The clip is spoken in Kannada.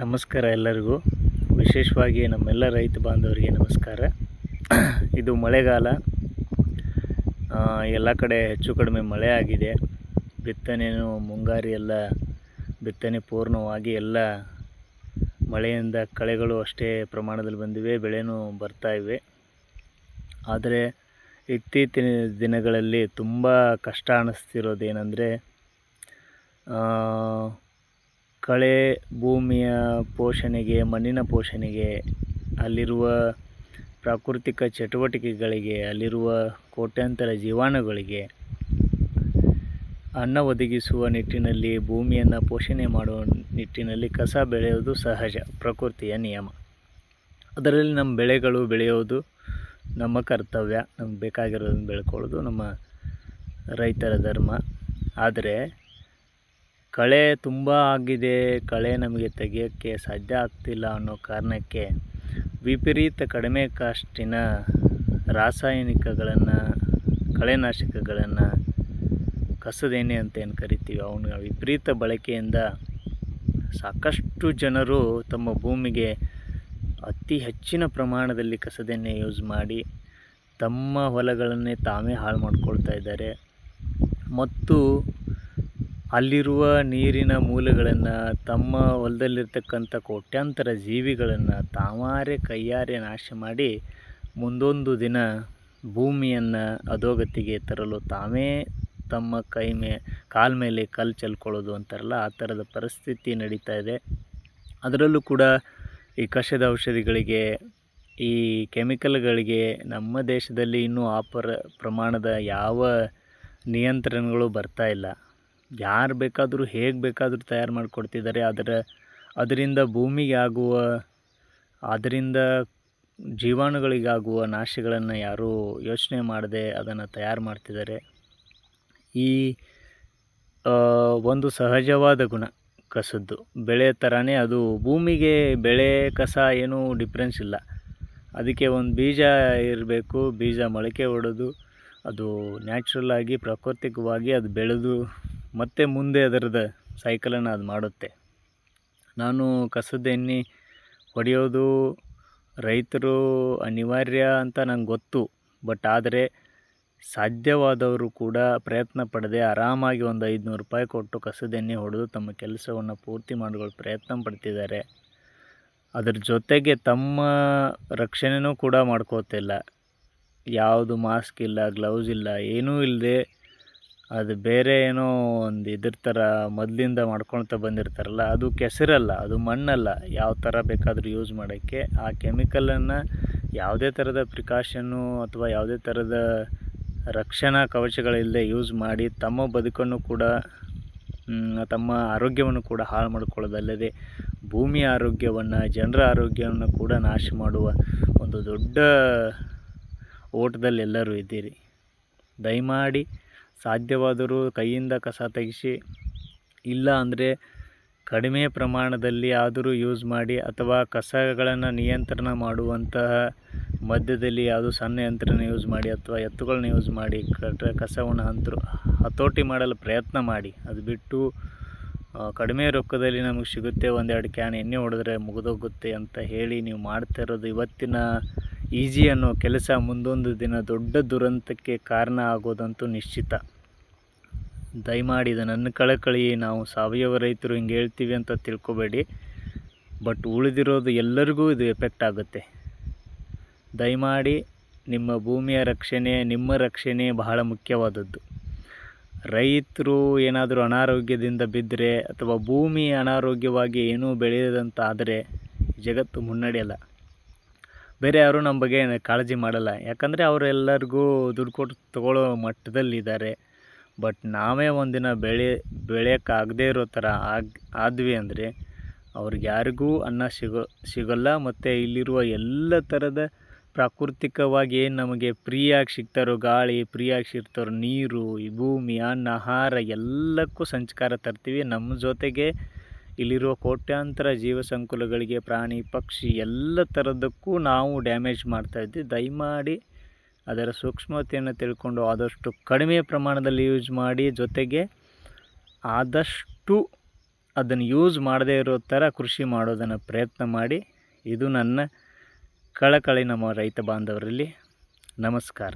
ನಮಸ್ಕಾರ ಎಲ್ಲರಿಗೂ. ವಿಶೇಷವಾಗಿ ನಮ್ಮೆಲ್ಲ ರೈತ ಬಾಂಧವರಿಗೆ ನಮಸ್ಕಾರ. ಇದು ಮಳೆಗಾಲ. ಎಲ್ಲ ಕಡೆ ಹೆಚ್ಚು ಕಡಿಮೆ ಮಳೆ ಆಗಿದೆ. ಬಿತ್ತನೆಯೂ ಮುಂಗಾರಿ ಎಲ್ಲ ಬಿತ್ತನೆ ಪೂರ್ಣವಾಗಿ ಎಲ್ಲ ಮಳೆಯಿಂದ ಕಳೆಗಳು ಅಷ್ಟೇ ಪ್ರಮಾಣದಲ್ಲಿ ಬಂದಿವೆ, ಬೆಳೆನೂ ಬರ್ತಾ ಇವೆ. ಆದರೆ ಇತ್ತೀಚಿನ ದಿನಗಳಲ್ಲಿ ತುಂಬ ಕಷ್ಟ ಅನ್ನಿಸ್ತಿರೋದೇನೆಂದರೆ ಕಳೆ ಭೂಮಿಯ ಪೋಷಣೆಗೆ, ಮಣ್ಣಿನ ಪೋಷಣೆಗೆ, ಅಲ್ಲಿರುವ ಪ್ರಾಕೃತಿಕ ಚಟುವಟಿಕೆಗಳಿಗೆ, ಅಲ್ಲಿರುವ ಕೋಟ್ಯಾಂತರ ಜೀವಾಣುಗಳಿಗೆ ಅನ್ನ ಒದಗಿಸುವ ನಿಟ್ಟಿನಲ್ಲಿ, ಭೂಮಿಯನ್ನು ಪೋಷಣೆ ಮಾಡುವ ನಿಟ್ಟಿನಲ್ಲಿ ಕಸ ಬೆಳೆಯೋದು ಸಹಜ, ಪ್ರಕೃತಿಯ ನಿಯಮ. ಅದರಲ್ಲಿ ನಮ್ಮ ಬೆಳೆಗಳು ಬೆಳೆಯೋದು ನಮ್ಮ ಕರ್ತವ್ಯ. ನಮ್ಗೆ ಬೇಕಾಗಿರೋದನ್ನು ಬೆಳ್ಕೊಳ್ಳೋದು ನಮ್ಮ ರೈತರ ಧರ್ಮ. ಆದರೆ ಕಳೆ ತುಂಬ ಆಗಿದೆ. ಕಳೆ ನಮಗೆ ತೆಗೆಯೋಕ್ಕೆ ಸಾಧ್ಯ ಆಗ್ತಿಲ್ಲ ಅನ್ನೋ ಕಾರಣಕ್ಕೆ ವಿಪರೀತ ಕಡಿಮೆ ಕಾಸ್ಟಿನ ರಾಸಾಯನಿಕಗಳನ್ನು ಕಳೆನಾಶಕಗಳನ್ನು ಕಸದೇನೆ ಅಂತ ಏನು ಕರಿತೀವಿ? ಅವನ ವಿಪರೀತ ಬಳಕೆಯಿಂದ ಸಾಕಷ್ಟು ಜನರು ತಮ್ಮ ಭೂಮಿಗೆ ಅತಿ ಹೆಚ್ಚಿನ ಪ್ರಮಾಣದಲ್ಲಿ ಕಸದೆಣ್ಣೆ ಯೂಸ್ ಮಾಡಿ ತಮ್ಮ ಹೊಲಗಳನ್ನೇ ತಾವೇ ಹಾಳು ಮಾಡ್ಕೊಳ್ತಾ ಇದ್ದಾರೆ. ಮತ್ತು ಅಲ್ಲಿರುವ ನೀರಿನ ಮೂಲಗಳನ್ನು, ತಮ್ಮ ಹೊಲದಲ್ಲಿರ್ತಕ್ಕಂಥ ಕೋಟ್ಯಾಂತರ ಜೀವಿಗಳನ್ನು ತಾವಾರೆ ಕೈಯಾರೆ ನಾಶ ಮಾಡಿ ಮುಂದೊಂದು ದಿನ ಭೂಮಿಯನ್ನು ಅಧೋಗತಿಗೆ ತರಲು ತಾವೇ ತಮ್ಮ ಕೈ ಮೇ, ಕಾಲ ಮೇಲೆ ಕಲ್ಲು ಚೆಲ್ಕೊಳ್ಳೋದು ಅಂತಾರಲ್ಲ, ಆ ಥರದ ಪರಿಸ್ಥಿತಿ ನಡೀತಾ ಇದೆ. ಅದರಲ್ಲೂ ಕೂಡ ಈ ಕಷದ ಔಷಧಿಗಳಿಗೆ, ಈ ಕೆಮಿಕಲ್ಗಳಿಗೆ ನಮ್ಮ ದೇಶದಲ್ಲಿ ಇನ್ನೂ ಆ ಪರ ಪ್ರಮಾಣದ ಯಾವ ನಿಯಂತ್ರಣಗಳು ಬರ್ತಾ ಇಲ್ಲ. ಯಾರು ಬೇಕಾದರೂ ಹೇಗೆ ಬೇಕಾದರೂ ತಯಾರು ಮಾಡಿಕೊಡ್ತಿದ್ದಾರೆ ಅದರ ಅದರಿಂದ ಭೂಮಿಗೆ ಆಗುವ ಅದರಿಂದ ಜೀವಾಣುಗಳಿಗಾಗುವ ನಾಶಗಳನ್ನು ಯಾರೂ ಯೋಚನೆ ಮಾಡದೆ ಅದನ್ನು ತಯಾರು ಮಾಡ್ತಿದ್ದಾರೆ. ಈ ಒಂದು ಸಹಜವಾದ ಗುಣ ಕಸದ್ದು. ಬೆಳೆ ಥರನೇ ಅದು ಭೂಮಿಗೆ ಬೆಳೆ ಕಸ ಏನೂ ಡಿಫ್ರೆನ್ಸ್ ಇಲ್ಲ. ಅದಕ್ಕೆ ಒಂದು ಬೀಜ ಇರಬೇಕು, ಬೀಜ ಮೊಳಕೆ ಹೊಡೆದು ಅದು ನ್ಯಾಚುರಲ್ ಆಗಿ, ಪ್ರಾಕೃತಿಕವಾಗಿ ಅದು ಬೆಳೆದು ಮತ್ತೆ ಮುಂದೆ ಅದರದ ಸೈಕಲನ್ನು ಅದು ಮಾಡುತ್ತೆ. ನಾನು ಕಸದ ಎಣ್ಣೆ ಹೊಡೆಯೋದು ರೈತರು ಅನಿವಾರ್ಯ ಅಂತ ನಂಗೆ ಗೊತ್ತು. ಬಟ್ ಆದರೆ ಸಾಧ್ಯವಾದವರು ಕೂಡ ಪ್ರಯತ್ನ ಪಡದೆ ಆರಾಮಾಗಿ ಒಂದು ಐದುನೂರು ರೂಪಾಯಿ ಕೊಟ್ಟು ಕಸದ ಎಣ್ಣೆ ಹೊಡೆದು ತಮ್ಮ ಕೆಲಸವನ್ನು ಪೂರ್ತಿ ಮಾಡಿಕೊಳ್ಳೋ ಪ್ರಯತ್ನ ಪಡ್ತಿದ್ದಾರೆ. ಅದರ ಜೊತೆಗೆ ತಮ್ಮ ರಕ್ಷಣೆನೂ ಕೂಡ ಮಾಡ್ಕೋತಿಲ್ಲ. ಯಾವುದು ಮಾಸ್ಕ್ ಇಲ್ಲ, ಗ್ಲೌಸ್ ಇಲ್ಲ, ಏನೂ ಇಲ್ಲದೆ ಅದು ಬೇರೆ ಏನೋ ಒಂದು ಇದ್ರ ಥರ ಮೊದಲಿಂದ ಮಾಡ್ಕೊಳ್ತಾ ಬಂದಿರ್ತಾರಲ್ಲ, ಅದು ಕೆಸರಲ್ಲ, ಅದು ಮಣ್ಣಲ್ಲ. ಯಾವ ಥರ ಬೇಕಾದರೂ ಯೂಸ್ ಮಾಡೋಕ್ಕೆ ಆ ಕೆಮಿಕಲನ್ನು ಯಾವುದೇ ಥರದ ಪ್ರಿಕಾಷನ್ನು ಅಥವಾ ಯಾವುದೇ ಥರದ ರಕ್ಷಣಾ ಕವಚಗಳಿಲ್ಲದೆ ಯೂಸ್ ಮಾಡಿ ತಮ್ಮ ಬದುಕನ್ನು ಕೂಡ ತಮ್ಮ ಆರೋಗ್ಯವನ್ನು ಕೂಡ ಹಾಳು ಮಾಡಿಕೊಳ್ಳೋದಲ್ಲದೆ ಭೂಮಿಯ ಆರೋಗ್ಯವನ್ನು, ಜನರ ಆರೋಗ್ಯವನ್ನು ಕೂಡ ನಾಶ ಮಾಡುವ ಒಂದು ದೊಡ್ಡ ಓಟದಲ್ಲಿ ಎಲ್ಲರೂ ಇದ್ದೀರಿ. ದಯಮಾಡಿ ಸಾಧ್ಯವಾದರೂ ಕೈಯಿಂದ ಕಸ ತೆಗೆಸಿ, ಇಲ್ಲ ಅಂದರೆ ಕಡಿಮೆ ಪ್ರಮಾಣದಲ್ಲಿ ಆದರೂ ಯೂಸ್ ಮಾಡಿ ಅಥವಾ ಕಸಗಳನ್ನು ನಿಯಂತ್ರಣ ಮಾಡುವಂತಹ ಮಧ್ಯದಲ್ಲಿ ಯಾವುದು ಸಣ್ಣ ಯಂತ್ರನ ಯೂಸ್ ಮಾಡಿ ಅಥವಾ ಎತ್ತುಗಳನ್ನ ಯೂಸ್ ಮಾಡಿ ಕಟ ಕಸವನ್ನು ಹಂತರು ಹತೋಟಿ ಮಾಡಲು ಪ್ರಯತ್ನ ಮಾಡಿ. ಅದು ಬಿಟ್ಟು ಕಡಿಮೆ ರೊಕ್ಕದಲ್ಲಿ ನಮಗೆ ಸಿಗುತ್ತೆ ಒಂದೆರಡು ಕ್ಯಾನ್ ಎಣ್ಣೆ ಹೊಡೆದ್ರೆ ಮುಗಿದೋಗುತ್ತೆ ಅಂತ ಹೇಳಿ ನೀವು ಮಾಡ್ತಾ ಇರೋದು ಇವತ್ತಿನ ಈಜಿ ಅನ್ನೋ ಕೆಲಸ ಮುಂದೊಂದು ದಿನ ದೊಡ್ಡ ದುರಂತಕ್ಕೆ ಕಾರಣ ಆಗೋದಂತೂ ನಿಶ್ಚಿತ. ದಯಮಾಡಿ ಇದು ನನ್ನ ಕಳಕಳಿ ನಾವು ಸಾವಯವ ರೈತರು ಹಿಂಗೆ ಹೇಳ್ತೀವಿ ಅಂತ ತಿಳ್ಕೊಬೇಡಿ. ಬಟ್ ಉಳಿದಿರೋದು ಎಲ್ಲರಿಗೂ ಇದು ಎಫೆಕ್ಟ್ ಆಗುತ್ತೆ. ದಯಮಾಡಿ ನಿಮ್ಮ ಭೂಮಿಯ ರಕ್ಷಣೆ, ನಿಮ್ಮ ರಕ್ಷಣೆ ಬಹಳ ಮುಖ್ಯವಾದದ್ದು. ರೈತರು ಏನಾದರೂ ಅನಾರೋಗ್ಯದಿಂದ ಬಿದ್ದರೆ ಅಥವಾ ಭೂಮಿ ಅನಾರೋಗ್ಯವಾಗಿ ಏನೂ ಬೆಳೆಯದಂತಾದರೆ ಜಗತ್ತು ಮುನ್ನಡೆಯಲ್ಲ. ಬೇರೆ ಯಾರೂ ನಮ್ಮ ಬಗ್ಗೆ ಕಾಳಜಿ ಮಾಡಲ್ಲ. ಯಾಕಂದರೆ ಅವರೆಲ್ಲರಿಗೂ ದುಡ್ಡು ಕೊಟ್ಟು ತಗೊಳ್ಳೋ ಮಟ್ಟದಲ್ಲಿದ್ದಾರೆ. ಬಟ್ ನಾವೇ ಒಂದಿನ ಬೆಳೆ, ಬೆಳೆಯೋಕ್ಕಾಗದೇ ಇರೋ ಥರ ಆಗಿ, ಆದ್ವಿ ಅಂದರೆ ಅವ್ರಿಗೆ ಯಾರಿಗೂ ಅನ್ನ ಸಿಗೋ, ಸಿಗೋಲ್ಲ. ಮತ್ತು ಇಲ್ಲಿರುವ ಎಲ್ಲ ಥರದ ಪ್ರಾಕೃತಿಕವಾಗಿ ಏನು ನಮಗೆ ಫ್ರೀಯಾಗಿ ಸಿಗ್ತಾರೋ ಗಾಳಿ ಫ್ರೀಯಾಗಿ ಸಿಗ್ತಾರೋ ನೀರು, ಈ ಭೂಮಿ, ಅನ್ನ, ಆಹಾರ ಎಲ್ಲಕ್ಕೂ ಸಂಚ್ಕಾರ ತರ್ತೀವಿ. ನಮ್ಮ ಜೊತೆಗೆ ಇಲ್ಲಿರುವ ಕೋಟ್ಯಾಂತರ ಜೀವ ಸಂಕುಲಗಳಿಗೆ ಪ್ರಾಣಿ, ಪಕ್ಷಿ ಎಲ್ಲ ಥರದಕ್ಕೂ ನಾವು ಡ್ಯಾಮೇಜ್ ಮಾಡ್ತಾಯಿದ್ವಿ ದಯಮಾಡಿ ಅದರ ಸೂಕ್ಷ್ಮತೆಯನ್ನು ತಿಳ್ಕೊಂಡು ಆದಷ್ಟು ಕಡಿಮೆ ಪ್ರಮಾಣದಲ್ಲಿ ಯೂಸ್ ಮಾಡಿ, ಜೊತೆಗೆ ಆದಷ್ಟು ಅದನ್ನು ಯೂಸ್ ಮಾಡದೇ ಇರೋ ಥರ ಕೃಷಿ ಮಾಡೋದನ್ನು ಪ್ರಯತ್ನ ಮಾಡಿ. ಇದು ನನ್ನ ಕಳಕಳಿ ನಮ್ಮ ರೈತ ಬಾಂಧವರಲ್ಲಿ. ನಮಸ್ಕಾರ.